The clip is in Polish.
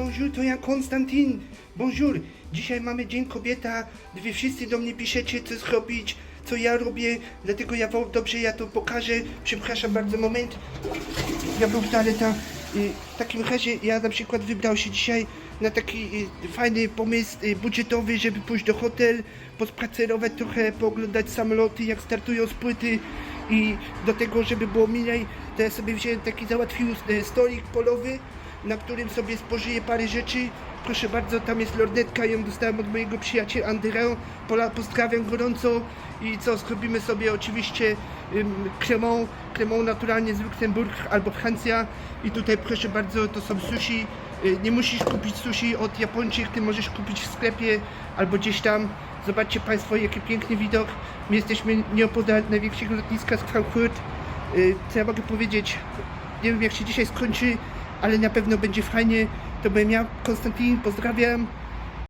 bonjour, to ja Konstantin. Bonjour. Dzisiaj mamy Dzień Kobieta. Wy wszyscy do mnie piszecie, co zrobić, co ja robię. Dlatego ja wam dobrze ja to pokażę. Przepraszam bardzo, moment. Ja był w toaleta. Y, W takim razie ja na przykład wybrał się dzisiaj na taki y, fajny pomysł y, budżetowy, żeby pójść do hotel, pospacerować trochę, pooglądać samoloty, jak startują z płyty i do tego, żeby było milej, to ja sobie wziąłem taki załatwił stolik polowy, na którym sobie spożyję parę rzeczy. Proszę bardzo, tam jest lornetka, ją dostałem od mojego przyjaciela André. Pola pozdrawiam gorąco i co, zrobimy sobie oczywiście kremą, kremą naturalnie z Luksemburg albo Francja i tutaj proszę bardzo, to są sushi. Y, Nie musisz kupić sushi od Japończyk, ty możesz kupić w sklepie albo gdzieś tam. Zobaczcie Państwo, jaki piękny widok. My jesteśmy nieopodal największego lotniska z Frankfurt. Y, Co ja mogę powiedzieć? Nie wiem jak się dzisiaj skończy, ale na pewno będzie fajnie. To byłem ja, Konstantin, pozdrawiam.